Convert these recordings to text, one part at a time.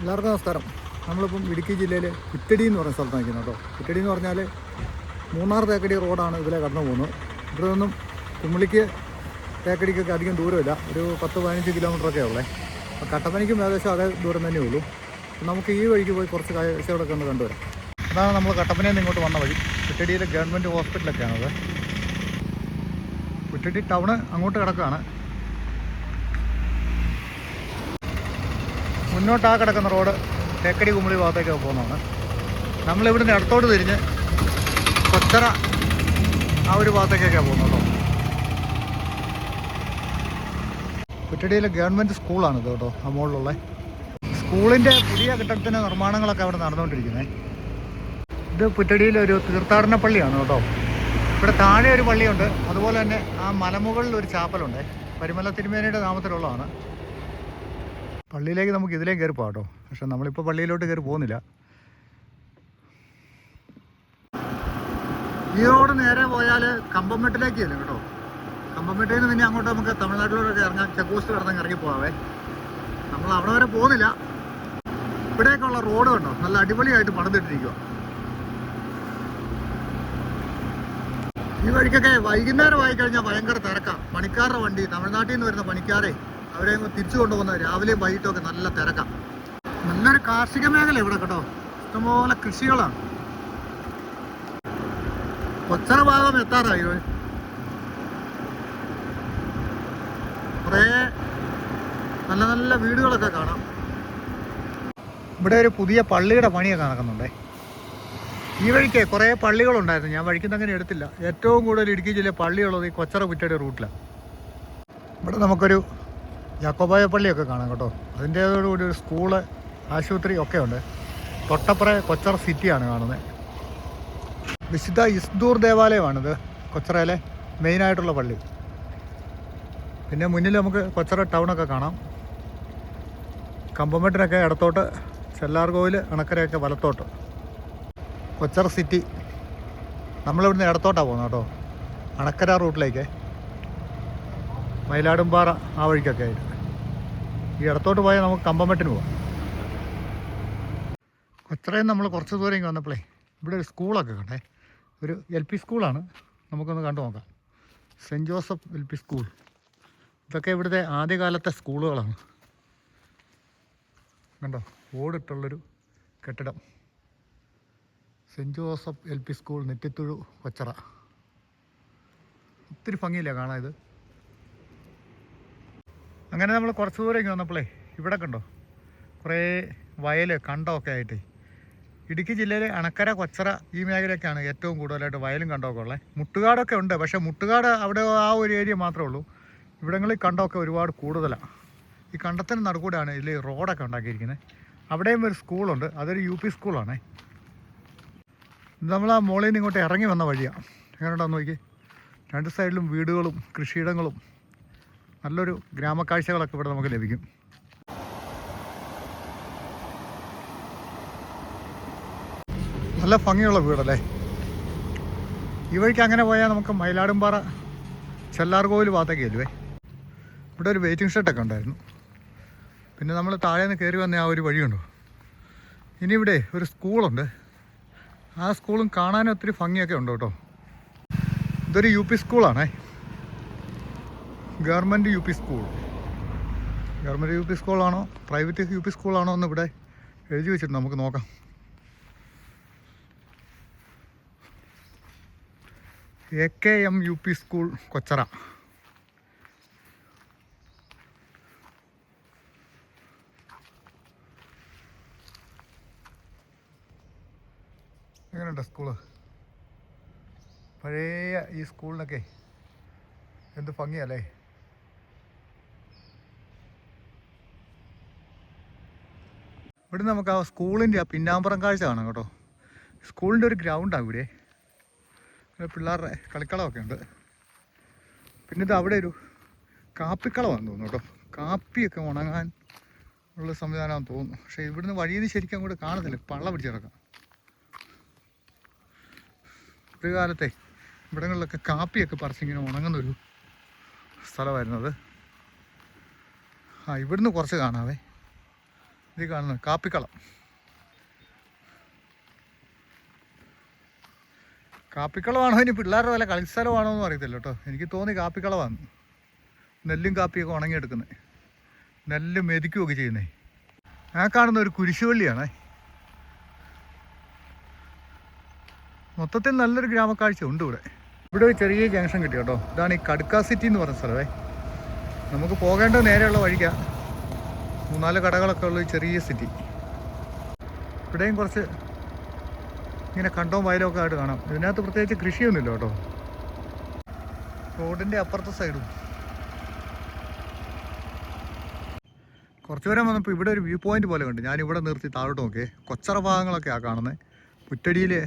എല്ലാവർക്കും നമസ്കാരം. നമ്മളിപ്പം ഇടുക്കി ജില്ലയിൽ ഇത്തടി എന്ന് പറയുന്ന സ്ഥലത്ത് നിൽക്കുന്നത് കേട്ടോ. ഇത്തടി എന്ന് പറഞ്ഞാൽ മൂന്നാർ തേക്കടി റോഡാണ് ഇതിലെ കടന്നു പോകുന്നത്. ഇവിടെ നിന്നും കുമിളിക്ക് തേക്കടിക്കൊക്കെ അധികം ദൂരമില്ല. ഒരു പത്ത് പതിനഞ്ച് കിലോമീറ്ററൊക്കെ ഉള്ളേ. അപ്പോൾ കട്ടപ്പനയ്ക്കും ഏകദേശം അതേ ദൂരം തന്നെ ഉള്ളൂ. നമുക്ക് ഈ വഴിക്ക് പോയി കുറച്ച് കാഴ്ചകളൊക്കെ ഒന്ന് കണ്ടുവരാം. അതാണ് നമ്മൾ കട്ടപ്പനയിൽ നിന്ന് ഇങ്ങോട്ട് വന്ന വഴി. കുറ്റടിയിലെ ഗവൺമെന്റ് ഹോസ്പിറ്റലൊക്കെയാണത്. കുറ്റടി ടൗണ് അങ്ങോട്ട് കിടക്കുകയാണ്. മുന്നോട്ട് കിടക്കുന്ന റോഡ് തേക്കടി കുമ്പളി ഭാഗത്തേക്ക് പോകുന്നതാണ്. നമ്മളിവിടുന്ന് ഇടത്തോട്ട് തിരിഞ്ഞ് കൊച്ചറ ആ ഒരു ഭാഗത്തേക്കൊക്കെ പോകുന്നുള്ളൂ കുറ്റടിയിലെ ഗവൺമെന്റ് സ്കൂളാണിത് കേട്ടോ ആ മുകളിലുള്ള. സ്കൂളിന്റെ പുതിയ കെട്ടിടത്തിന്റെ നിർമ്മാണങ്ങളൊക്കെ അവിടെ നടന്നുകൊണ്ടിരിക്കുന്നത് ഇത് പുറ്റടിയിലെ ഒരു തീർത്ഥാടന പള്ളിയാണ് കേട്ടോ. ഇവിടെ താഴെ ഒരു പള്ളിയുണ്ട് അതുപോലെ തന്നെ ആ മലമുകളിൽ ഒരു ചാപ്പലുണ്ട്. പരിമല തിരുമേനയുടെ നാമത്തിലുള്ളതാണ്. പള്ളിയിലേക്ക് നമുക്ക് ഇതിലേക്ക് കയറി പോകാം കേട്ടോ. പക്ഷെ നമ്മളിപ്പോൾ പള്ളിയിലോട്ട് കയറി പോകുന്നില്ല. ഈ റോഡ് നേരെ പോയാൽ കമ്പംമെട്ടിലേക്ക് ചെല്ലും കേട്ടോ? കമ്പംമെട്ടിൽ നിന്ന് പിന്നെ അങ്ങോട്ട് നമുക്ക് തമിഴ്നാട്ടിലോട്ടൊക്കെ ഇറങ്ങാം. ചെക്ക് പോസ്റ്റ് കിടന്നങ്ങ് ഇറങ്ങി പോകാവേ. നമ്മൾ അവിടെ വരെ പോകുന്നില്ല. ഇവിടേക്കുള്ള റോഡ് കണ്ടോ? നല്ല അടിപൊളിയായിട്ട് പണിതിട്ടിരിക്കുക ഈ വഴിക്കൊക്കെ വൈകുന്നേരം ആയി കഴിഞ്ഞാൽ ഭയങ്കര തിരക്കാം. പണിക്കാരുടെ വണ്ടി തമിഴ്നാട്ടിൽ നിന്ന് വരുന്ന പണിക്കാരെ അവരെ തിരിച്ചു കൊണ്ടുപോകുന്ന രാവിലെയും വൈകിട്ടും നല്ല തിരക്കാണ് നല്ലൊരു കാർഷിക മേഖല ഇവിടെ കേട്ടോ. ഇഷ്ടംപോലെ കൃഷികളാണ്. കൊച്ചറ ഭാഗം എത്താറായി. കുറേ നല്ല നല്ല വീടുകളൊക്കെ കാണാം. ഇവിടെ ഒരു പുതിയ പള്ളിയുടെ പണിയൊക്കെ നടക്കുന്നുണ്ടേ. ഈ വഴിക്ക് കുറേ പള്ളികളുണ്ടായിരുന്നു. ഞാൻ വഴിക്കുന്ന അങ്ങനെ എടുത്തില്ല. ഏറ്റവും കൂടുതൽ ഇടുക്കി ജില്ലയിൽ പള്ളിയുള്ളത് ഈ കൊച്ചറ കുറ്റയുടെ റൂട്ടിലാണ്. ഇവിടെ നമുക്കൊരു യാക്കോബായ പള്ളിയൊക്കെ കാണാം കേട്ടോ. അതിന്റേതോടുകൂടി ഒരു സ്കൂൾ ആശുപത്രി ഒക്കെ ഉണ്ട്. തൊട്ടപ്പുറ കൊച്ചറ സിറ്റിയാണ് കാണുന്നത്. വിശുദ്ധ ഇസ്ദൂർ ദേവാലയമാണിത് കൊച്ചറയിലെ മെയിനായിട്ടുള്ള പള്ളി. പിന്നെ മുന്നിൽ നമുക്ക് കൊച്ചറ ടൗണൊക്കെ കാണാം. കമ്പമെട്ടിനൊക്കെ ഇടത്തോട്ട് ചെല്ലാർകോവിൽ അണക്കരയൊക്കെ വലത്തോട്ട്. കൊച്ചറ സിറ്റി നമ്മളിവിടുന്ന് ഇടത്തോട്ടാണ് പോകുന്നത് കേട്ടോ. അണക്കര റൂട്ടിലേക്ക് മയിലാടുംപാറ ആ വഴിക്കൊക്കെ ആയിട്ട്. ഈ ഇടത്തോട്ട് പോയാൽ നമുക്ക് കമ്പമെട്ടിന് പോവാം. അത്രയും നമ്മൾ കുറച്ച് ദൂരം വന്നപ്പോഴേ ഇവിടെ ഒരു സ്കൂളൊക്കെ കണ്ടേ. ഒരു എൽ പി സ്കൂളാണ്. നമുക്കൊന്ന് കണ്ടു നോക്കാം. Saint Joseph L P school. ഇതൊക്കെ ഇവിടുത്തെ ആദ്യകാലത്തെ സ്കൂളുകളാണ്. കണ്ടോ? ഓടിട്ടുള്ളൊരു കെട്ടിടം. Saint Joseph L P school Nettithozhu Kochara ഒത്തിരി ഭംഗിയില്ല കാണാൻ ഇത്? അങ്ങനെ നമ്മൾ കുറച്ച് ദൂരം ഇങ്ങനെ വന്നപ്പോഴേ ഇവിടെ കണ്ടോ? കുറേ വയൽ കണ്ടമൊക്കെ ആയിട്ട്. ഇടുക്കി ജില്ലയിലെ അണക്കര കൊച്ചറ ഈ മേഖലയൊക്കെയാണ് ഏറ്റവും കൂടുതലായിട്ട് വയലും കണ്ടമൊക്കെ ഉള്ളത് മുട്ടുകാടൊക്കെ ഉണ്ട് പക്ഷേ മുട്ടുകാട് അവിടെ ആ ഒരു ഏരിയ മാത്രമേ ഉള്ളൂ. ഇവിടങ്ങളിൽ കണ്ടമൊക്കെ ഒരുപാട് കൂടുതലാണ് ഈ കണ്ടത്തിന് നടുക്കൂടെയാണ് ഇതിൽ റോഡൊക്കെ ഉണ്ടാക്കിയിരിക്കുന്നത്. അവിടെയും ഒരു സ്കൂളുണ്ട് അതൊരു യു പി സ്കൂളാണേ. നമ്മൾ ആ മോളിൽ നിന്ന് ഇങ്ങോട്ട് ഇറങ്ങി വന്ന വഴിയാണ് എങ്ങനെയുണ്ടാന്ന് നോക്കി രണ്ട് സൈഡിലും വീടുകളും കൃഷിയിടങ്ങളും. നല്ലൊരു ഗ്രാമക്കാഴ്ചകളൊക്കെ ഇവിടെ നമുക്ക് ലഭിക്കും. നല്ല ഭംഗിയുള്ള വീടല്ലേ? ഈ വഴിക്ക് അങ്ങനെ പോയാൽ നമുക്ക് മയിലാടുംപാറ ചെല്ലാർകോവിൽ ഭാഗത്തേക്ക് ചെല്ലുവേ ഇവിടെ ഒരു വെയിറ്റിംഗ് ഷെഡൊക്കെ ഉണ്ടായിരുന്നു. പിന്നെ നമ്മൾ താഴെ നിന്ന് കയറി വന്ന ആ ഒരു വഴിയുണ്ടോ ഇനി ഇവിടെ ഒരു സ്കൂളുണ്ട്. ആ സ്കൂളും കാണാൻ ഒത്തിരി ഭംഗിയൊക്കെ ഉണ്ട് കേട്ടോ. ഇതൊരു U P സ്കൂളാണേ. Government U P school. Government U P സ്കൂളാണോ? Private U P സ്കൂളാണോ എന്ന് ഇവിടെ എഴുതി വെച്ചിട്ട് നമുക്ക് നോക്കാം. A K M U P school Kochara. എങ്ങനെയുണ്ട് സ്കൂൾ? പഴയ ഈ സ്കൂളിനൊക്കെ എന്ത് ഭംഗിയല്ലേ? ഇവിടെ നമുക്ക് ആ സ്കൂളിന്റെ ആ പിന്നാമ്പുറം കാഴ്ച കാണാം കേട്ടോ. സ്കൂളിന്റെ ഒരു ഗ്രൗണ്ടാണ് ഇവിടെ. പിള്ളേരുടെ കളിക്കളമൊക്കെ ഉണ്ട്. പിന്നെ ഇത് അവിടെ ഒരു കാപ്പിക്കളമാണെന്ന് തോന്നുന്നു കേട്ടോ. കാപ്പിയൊക്കെ ഉണങ്ങാൻ ഉള്ള സംവിധാനമാണെന്ന് തോന്നുന്നു. പക്ഷേ ഇവിടുന്ന് വഴിയിൽ നിന്ന് ശരിക്കും അങ്ങോട്ട് കാണത്തില്ല. പള്ള പിടിച്ചിറക്കാം ഒരു കാലത്തെ ഇവിടങ്ങളിലൊക്കെ കാപ്പിയൊക്കെ പറിച്ചിങ്ങനെ ഉണങ്ങുന്നൊരു സ്ഥലമായിരുന്നത് ആ ഇവിടുന്ന് കുറച്ച് കാണാവേ. ഇത് കാണുന്നത് കാപ്പിക്കളം. കാപ്പിക്കളമാണോ ഇനി പിള്ളേരുടെ വല്ല കളിസ്ഥലമാണോ എന്ന് അറിയത്തില്ല കേട്ടോ. എനിക്ക് തോന്നി കാപ്പിക്കളമാണ്. നെല്ലും കാപ്പിയൊക്കെ ഉണങ്ങിയെടുക്കുന്നത് നെല്ല് മെതിക്കുകയൊക്കെ ചെയ്യുന്നേ. ആ കാണുന്ന ഒരു കുരിശുവള്ളിയാണ്. മൊത്തത്തിൽ നല്ലൊരു ഗ്രാമക്കാഴ്ച ഉണ്ട് ഇവിടെ. ഇവിടെ ഒരു ചെറിയ ജംഗ്ഷൻ കിട്ടി കേട്ടോ. ഇതാണ് ഈ കടുക്ക സിറ്റി എന്ന് പറഞ്ഞ സ്ഥലമേ. നമുക്ക് പോകേണ്ട നേരെയുള്ള വഴിക്കാ. മൂന്നാൽ കടകളൊക്കെ ഉള്ള ചെറിയ സിറ്റി ഇവിടെയും കുറച്ച് ഇങ്ങനെ കണ്ടോ വയലും ഒക്കെ ആയിട്ട് കാണാം. ഇതിനകത്ത് പ്രത്യേകിച്ച് കൃഷിയൊന്നുമില്ല കേട്ടോ. റോഡിന്റെ അപ്പുറത്തെ സൈഡും കുറച്ച് ദൂരം വന്നപ്പോൾ ഇവിടെ ഒരു വ്യൂ പോയിന്റ് പോലെ കണ്ടു. ഞാനിവിടെ നിർത്തി താഴോട്ട് നോക്കിയേ കൊച്ചറ ആ കാണുന്നത് പുറ്റടിയിലെ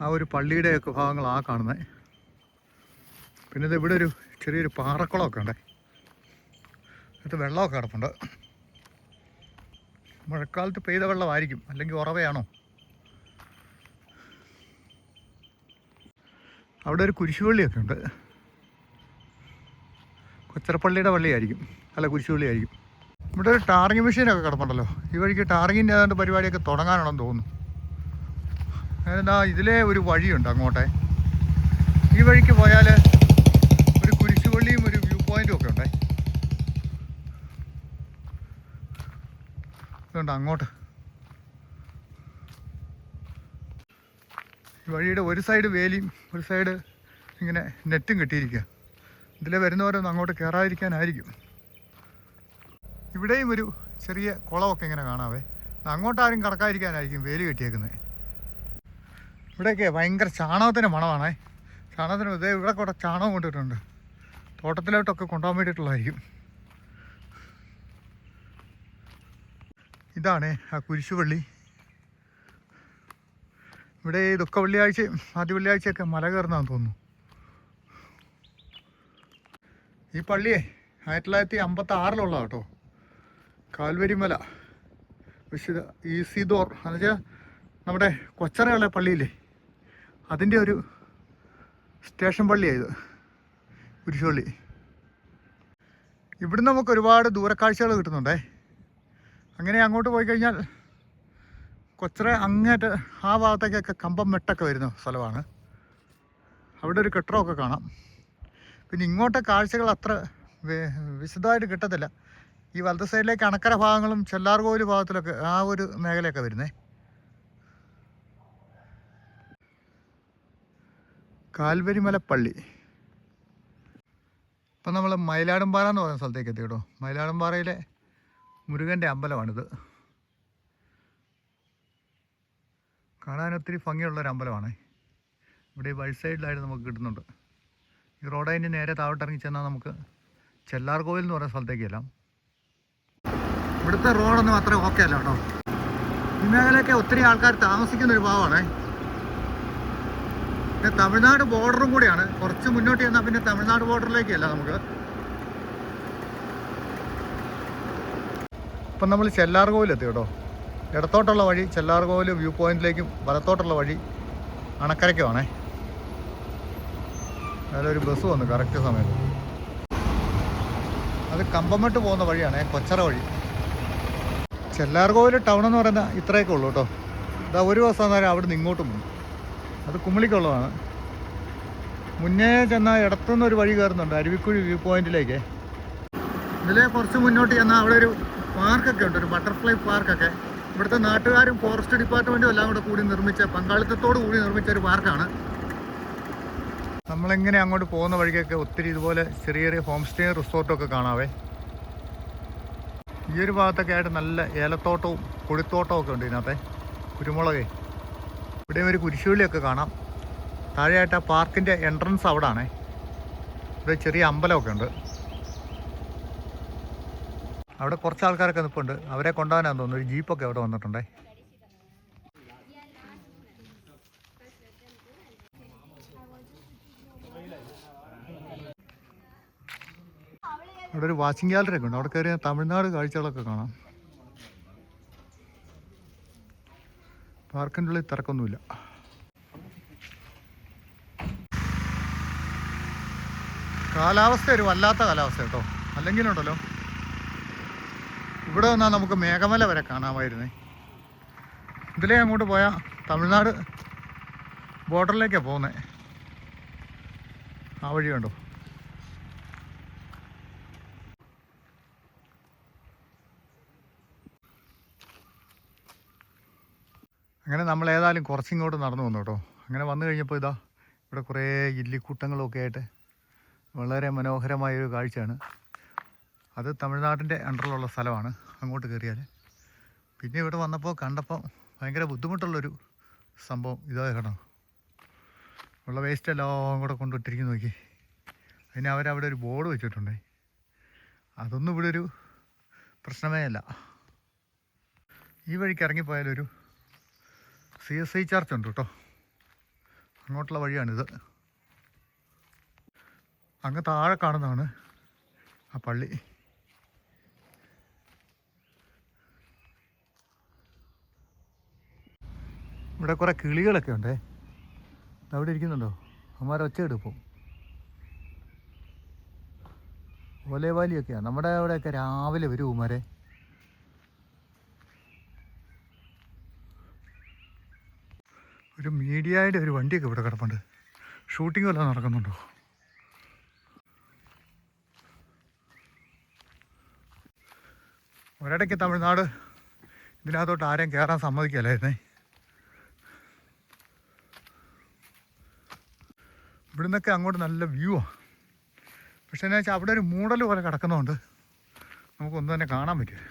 ആ ഒരു പള്ളിയുടെയൊക്കെ ഭാഗങ്ങളാണ് കാണുന്നത് പിന്നെ ഇത് ഇവിടെ ഒരു ചെറിയൊരു പാറക്കുളമൊക്കെ ഉണ്ടേ. ഇത് വെള്ളമൊക്കെ കിടപ്പുണ്ട്. മഴക്കാലത്ത് പെയ്ത വെള്ളമായിരിക്കും. അല്ലെങ്കിൽ ഉറവയാണോ? അവിടെ ഒരു കുരിശുപള്ളിയൊക്കെ ഉണ്ട്. കൊച്ചറപ്പള്ളിയുടെ പള്ളിയായിരിക്കും അല്ല കുരിശുപള്ളിയായിരിക്കും ഇവിടെ ഒരു ടാറിങ് മെഷീനൊക്കെ കിടപ്പുണ്ടല്ലോ. ഈ വഴിക്ക് ടാറിങ്ങിന്റെ ഏതാണ്ട് പരിപാടിയൊക്കെ തുടങ്ങാനാണെന്ന് തോന്നുന്നു. എന്താ ഇതിലെ ഒരു വഴിയുണ്ട് അങ്ങോട്ടെ. ഈ വഴിക്ക് പോയാൽ ഒരു കുരിശുപള്ളിയും ഒരു വ്യൂ പോയിന്റും ഒക്കെ ഉണ്ടേ. ഇതുണ്ട് അങ്ങോട്ട്. വഴിയുടെ ഒരു സൈഡ് വേലിയും ഒരു സൈഡ് ഇങ്ങനെ നെറ്റും കെട്ടിയിരിക്കുക. ഇതിലെ വരുന്നവരൊന്നും അങ്ങോട്ട് കയറാതിരിക്കാനായിരിക്കും ഇവിടെയും ഒരു ചെറിയ കുളമൊക്കെ ഇങ്ങനെ കാണാവേ. അങ്ങോട്ടാരും കടക്കാതിരിക്കാനായിരിക്കും വേലി കെട്ടിയേക്കുന്നത് ഇവിടെയൊക്കെ ഭയങ്കര ചാണകത്തിന്റെ മണമാണേ. ചാണകത്തിന് ഇതേ ഇവിടെ കൂടെ ചാണകം കൊണ്ടിട്ടുണ്ട്. തോട്ടത്തിലോട്ടൊക്കെ കൊണ്ടുപോകാൻ വേണ്ടിയിട്ടുള്ളതായിരിക്കും. ഇതാണ് ആ കുരിശുപള്ളി. ഇവിടെ ഈ ദുഃഖ വെള്ളിയാഴ്ചയും ആദ്യ വെള്ളിയാഴ്ചയൊക്കെ മല കയറുന്നതാന്ന് തോന്നുന്നു. ഈ പള്ളിയെ ആയിരത്തി തൊള്ളായിരത്തി അമ്പത്തി ആറിലുള്ള കേട്ടോ. കാൽവരിമല വിശുദ്ധ ഈസിദോർ എന്നുവെച്ചാൽ നമ്മുടെ കൊച്ചറയുള്ള പള്ളിയില്ലേ? അതിന്റെ ഒരു സ്റ്റേഷൻ പള്ളിയായത് കുരിശുപള്ളി. ഇവിടുന്ന് നമുക്ക് ഒരുപാട് ദൂരക്കാഴ്ചകൾ കിട്ടുന്നുണ്ടേ. അങ്ങനെ അങ്ങോട്ട് പോയി കഴിഞ്ഞാൽ കൊച്ചറ അങ്ങേറ്റ് ആ ഭാഗത്തേക്കൊക്കെ കമ്പം മെട്ടൊക്കെ വരുന്ന സ്ഥലമാണ്. അവിടെ ഒരു കെട്ടിടമൊക്കെ കാണാം. പിന്നെ ഇങ്ങോട്ടെ കാഴ്ചകൾ അത്ര വിശദമായിട്ട് കിട്ടത്തില്ല. ഈ വലത്തെ സൈഡിലേക്ക് അണക്കര ഭാഗങ്ങളും ചെല്ലാർകോവിൽ ഭാഗത്തിലൊക്കെ ആ ഒരു മേഖലയൊക്കെ വരുന്നേ. കാൽവരിമല പള്ളി. ഇപ്പം നമ്മൾ മയിലാടുംപാറ എന്ന് പറയുന്ന സ്ഥലത്തേക്ക് എത്തി കേട്ടോ. മയിലാടുംപാറയിലെ മുരുകന്റെ അമ്പലമാണിത്. കാണാൻ ഒത്തിരി ഭംഗിയുള്ള ഒരു അമ്പലമാണ്. ഇവിടെ വഴി സൈഡിലായിട്ട് നമുക്ക് കിട്ടുന്നുണ്ട്. ഈ റോഡ് അതിന് നേരെ താഴോട്ട് ഇറങ്ങി ചെന്നാൽ നമുക്ക് ചെല്ലാർ കോവിൽ എന്ന് പറയുന്ന സ്ഥലത്തേക്ക് എല്ലാം ഇവിടുത്തെ റോഡൊന്നും അത്ര ഓക്കെ അല്ല കേട്ടോ. ഈ മേഖലയൊക്കെ ഒത്തിരി ആൾക്കാർ താമസിക്കുന്ന ഒരു ഭാഗമാണ്. പിന്നെ തമിഴ്നാട് ബോർഡറും കൂടിയാണ്. കുറച്ച് മുന്നോട്ട് ചെന്നാൽ പിന്നെ തമിഴ്നാട് ബോർഡറിലേക്കല്ല നമുക്ക്. ഇപ്പം നമ്മൾ ചെല്ലാർകോവിലെത്തി കേട്ടോ? ഇടത്തോട്ടുള്ള വഴി ചെല്ലാർകോവിൽ വ്യൂ പോയിന്റിലേക്കും വലത്തോട്ടുള്ള വഴി അണക്കരയ്ക്കുമാണേ അതിലൊരു ബസ് വന്നു കറക്റ്റ് സമയത്ത്. അത് കമ്പമട്ട് പോകുന്ന വഴിയാണേ കൊച്ചറ വഴി. ചെല്ലാർകോവിൽ ടൗൺ എന്ന് പറയുന്ന ഇത്രയൊക്കെ ഉള്ളൂ കേട്ടോ. ഇതാ ഒരു ദിവസം നേരം അവിടെ നിന്ന് ഇങ്ങോട്ടും പോകും അത് കുമ്മിളിക്കുള്ളതാണ് മുന്നേ ചെന്നാൽ ഇടത്തുനിന്ന് ഒരു വഴി കയറുന്നുണ്ട് അരുവിക്കുഴി വ്യൂ പോയിന്റിലേക്ക്. ഇതിലെ കുറച്ച് മുന്നോട്ട് ചെന്നാൽ അവിടെ ഒരു പാർക്കൊക്കെ ഉണ്ട് ഒരു ബട്ടർഫ്ലൈ പാർക്കൊക്കെ. ഇവിടുത്തെ നാട്ടുകാരും ഫോറസ്റ്റ് ഡിപ്പാർട്ട്മെന്റും എല്ലാം കൂടെ കൂടി നിർമ്മിച്ച പങ്കാളിത്തത്തോട് കൂടി നിർമ്മിച്ച ഒരു പാർക്കാണ്. നമ്മളിങ്ങനെ അങ്ങോട്ട് പോകുന്ന വഴിക്കൊക്കെ ഒത്തിരി ഇതുപോലെ ചെറിയ ചെറിയ ഹോം സ്റ്റേ റിസോർട്ടൊക്കെ കാണാവേ. ഈ ഒരു ഭാഗത്തൊക്കെ ആയിട്ട് നല്ല ഏലത്തോട്ടവും കൊടിത്തോട്ടവും ഒക്കെ ഉണ്ട് ഇതിനകത്തെ. കുരുമുളകേ. ഇവിടെ ഒരു കുരിശുവിളിയൊക്കെ കാണാം. താഴെയായിട്ട് ആ പാർക്കിന്റെ എൻട്രൻസ് അവിടാണേ. ഇവിടെ ചെറിയ അമ്പലമൊക്കെ ഉണ്ട്. അവിടെ കുറച്ച് ആൾക്കാരൊക്കെ നിൽപ്പുണ്ട് അവരെ കൊണ്ടുപോകാനാന്ന് തോന്നുന്നു. ഒരു ജീപ്പൊക്കെ അവിടെ വന്നിട്ടുണ്ടേ. അവിടെ ഒരു വാച്ചിങ് ഗാലറി ഒക്കെ ഉണ്ട്. അവിടെ കയറി തമിഴ്നാട് കാഴ്ചകളൊക്കെ കാണാം. പാർക്കിന്റെ ഉള്ളിൽ തിരക്കൊന്നുമില്ല. കാലാവസ്ഥ ഒരു വല്ലാത്ത കാലാവസ്ഥ കേട്ടോ. അല്ലെങ്കിലുണ്ടല്ലോ ഇവിടെ വന്നാൽ നമുക്ക് മേഘമല വരെ കാണാമായിരുന്നേ. ഇതിലേ അങ്ങോട്ട് പോയാൽ തമിഴ്നാട് ബോർഡറിലേക്കാണ് പോകുന്നത് ആ വഴി കണ്ടോ? അങ്ങനെ നമ്മൾ ഏതായാലും കുറച്ചിങ്ങോട്ട് നടന്നു വന്നു കേട്ടോ. അങ്ങനെ വന്നു കഴിഞ്ഞപ്പോൾ ഇതാ ഇവിടെ കുറേ ഇല്ലിക്കൂട്ടങ്ങളൊക്കെ ആയിട്ട് വളരെ മനോഹരമായൊരു കാഴ്ചയാണ്. അത് തമിഴ്നാടിന്റെ അണ്ടറിലുള്ള സ്ഥലമാണ് അങ്ങോട്ട് കയറിയാൽ പിന്നെ ഇവിടെ വന്നപ്പോൾ കണ്ടപ്പോൾ ഭയങ്കര ബുദ്ധിമുട്ടുള്ളൊരു സംഭവം ഇതാ കേട്ടോ. ഉള്ള വേസ്റ്റ് എല്ലാം കൂടെ കൊണ്ടിട്ടിരിക്കുന്നു നോക്കി. അതിന് അവരവിടെ ഒരു ബോർഡ് വെച്ചിട്ടുണ്ടേ. അതൊന്നും ഇവിടെ ഒരു പ്രശ്നമേ അല്ല. ഈ വഴിക്ക് ഇറങ്ങിപ്പോയാലൊരു സി എസ് ഐ ചർച്ച് ഉണ്ട് കേട്ടോ. അങ്ങോട്ടുള്ള വഴിയാണിത്. അങ്ങ് താഴെ കാണുന്നതാണ് ആ പള്ളി. ഇവിടെ കുറേ കിളികളൊക്കെ ഉണ്ടേ. അവിടെ ഇരിക്കുന്നുണ്ടോ? അമ്മമാരെ ഒച്ച എടുപ്പും. ഒലേവാലിയൊക്കെയാണ് നമ്മുടെ അവിടെയൊക്കെ രാവിലെ വരും ഉമാരെ ഒരു മീഡിയയുടെ ഒരു വണ്ടിയൊക്കെ ഇവിടെ കിടപ്പുണ്ട്. ഷൂട്ടിംഗ് വല്ലതും നടക്കുന്നുണ്ടോ? ഒരിടയ്ക്ക് തമിഴ്നാട് ഇതിനകത്തോട്ട് ആരെയും കയറാൻ സമ്മതിക്കല്ലായിരുന്നേ ഇവിടുന്നൊക്കെ അങ്ങോട്ട് നല്ല വ്യൂ ആണ് പക്ഷേ എന്നാ വെച്ചാൽ അവിടെ ഒരു മൂടൽ പോലെ കിടക്കുന്നതുകൊണ്ട് നമുക്കൊന്നും തന്നെ കാണാൻ പറ്റില്ല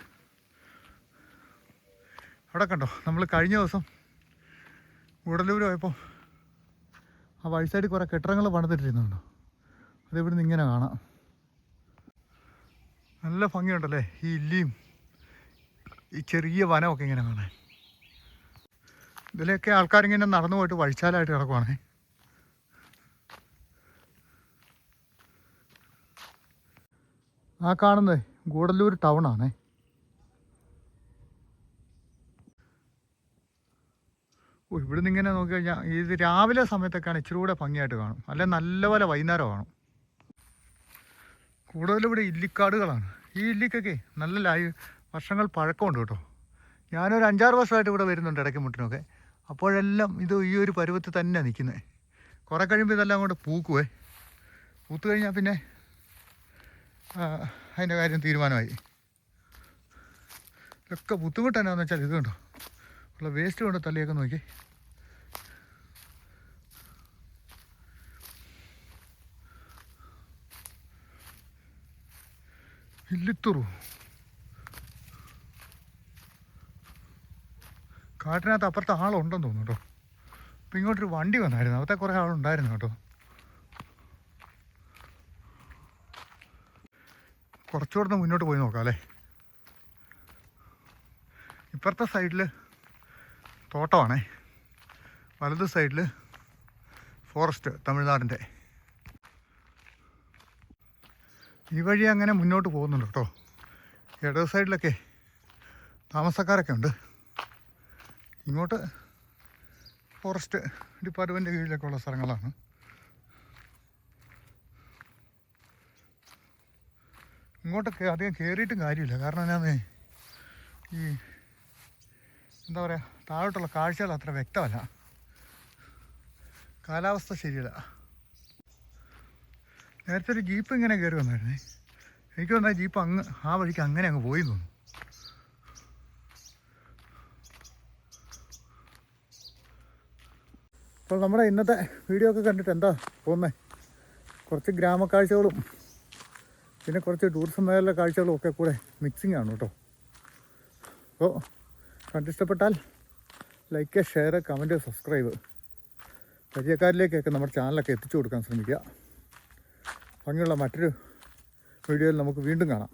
അവിടെ കണ്ടോ? നമ്മൾ കഴിഞ്ഞ ദിവസം ഉടലൂർ പോയപ്പോൾ ആ വഴി സൈഡിൽ കുറേ കെട്ടിടങ്ങൾ പണിതിട്ടിരുന്നുണ്ടോ അതിവിടെ നിന്ന് ഇങ്ങനെ കാണാം. നല്ല ഭംഗിയുണ്ടല്ലേ? ഈ ഇല്ലിയും ഈ ചെറിയ വനമൊക്കെ ഇങ്ങനെ കാണാൻ. ഇതിലൊക്കെ ആൾക്കാരിങ്ങനെ നടന്നു പോയിട്ട് വഴിച്ചാലായിട്ട് കിടക്കുവാണേ. ആ കാണുന്നത് ഗൂഡല്ലൂർ ടൗൺ ആണ് ഓ ഇവിടുന്ന് ഇങ്ങനെ നോക്കി കഴിഞ്ഞാൽ ഇത് രാവിലെ സമയത്തൊക്കെയാണ് ഇച്ചിരി കൂടെ ഭംഗിയായിട്ട് കാണും. അല്ലെ നല്ലപോലെ വൈകുന്നേരം കാണും. കൂടുതലും ഇവിടെ ഇല്ലിക്കാടുകളാണ്. ഈ ഇല്ലിക്കൊക്കെ നല്ല ലൈവ് വർഷങ്ങൾ പഴക്കമുണ്ട് കേട്ടോ. ഞാനൊരു അഞ്ചാറ് വർഷമായിട്ട് ഇവിടെ വരുന്നുണ്ട് ഇടയ്ക്ക് മുട്ടിനൊക്കെ. അപ്പോഴെല്ലാം ഇത് ഈ ഒരു പരുവത്തിൽ തന്നെ നിൽക്കുന്നത് കുറേ കഴിയുമ്പോൾ ഇതെല്ലാം അങ്ങോട്ട് പൂക്കുവേ. പൂത്തു കഴിഞ്ഞാൽ പിന്നെ അതിന്റെ കാര്യം തീരുമാനമായി. ഇതൊക്കെ ബുദ്ധിമുട്ട് എന്നാന്ന് വെച്ചാൽ ഇത് കണ്ടോ? ഉള്ള വേസ്റ്റ് കൊണ്ട് തള്ളിയൊക്കെ നോക്കി. ഇല്ലിത്തുറു. കാട്ടിനകത്ത് അപ്പുറത്ത് ആളുണ്ടെന്ന് തോന്നുന്നു കേട്ടോ. അപ്പം ഇങ്ങോട്ടൊരു വണ്ടി വന്നായിരുന്നു. അവിടുത്തെ കുറേ ആളുണ്ടായിരുന്നു കേട്ടോ. കുറച്ചുകൂടെ മുന്നോട്ട് പോയി നോക്കാം അല്ലേ? ഇപ്പുറത്തെ സൈഡിൽ തോട്ടമാണേ. വലത് സൈഡിൽ ഫോറസ്റ്റ് തമിഴ്നാടിന്റെ. ഈ വഴി അങ്ങനെ മുന്നോട്ട് പോകുന്നുണ്ട് കേട്ടോ. ഇടത് സൈഡിലൊക്കെ താമസക്കാരൊക്കെ ഉണ്ട്. ഇങ്ങോട്ട് ഫോറസ്റ്റ് ഡിപ്പാർട്ട്മെന്റ് കീഴിലൊക്കെ ഉള്ള സ്ഥലങ്ങളാണ്. ഇങ്ങോട്ടൊക്കെ അധികം കയറിയിട്ടും കാര്യമില്ല. കാരണം എന്നാന്ന്? ഈ എന്താ പറയുക താഴോട്ടുള്ള കാഴ്ചകൾ അത്ര വ്യക്തമല്ല. കാലാവസ്ഥ ശരിയല്ല. നേരത്തെ ഒരു ജീപ്പ് ഇങ്ങനെ കയറി വന്നായിരുന്നു. എനിക്ക് വന്നാൽ ജീപ്പ് അങ്ങ് ആ വഴിക്ക് അങ്ങനെ അങ്ങ് പോയി തോന്നുന്നു. അപ്പോൾ നമ്മുടെ ഇന്നത്തെ വീഡിയോ ഒക്കെ കണ്ടിട്ട് എന്താ തോന്നുന്നത് കുറച്ച് ഗ്രാമക്കാഴ്ചകളും പിന്നെ കുറച്ച് ടൂറിസം മേഖല കാഴ്ചകളും ഒക്കെ കൂടെ മിക്സിംഗ് ആണ് കേട്ടോ. അപ്പോൾ കണ്ടിഷ്ടപ്പെട്ടാൽ ലൈക്ക് ഷെയർ കമന്റ് സബ്സ്ക്രൈബ് പരിചയക്കാരിലേക്കൊക്കെ നമ്മുടെ ചാനലൊക്കെ എത്തിച്ചു കൊടുക്കാൻ ശ്രമിക്കുക. ഭംഗിയുള്ള മറ്റൊരു വീഡിയോയിൽ നമുക്ക് വീണ്ടും കാണാം.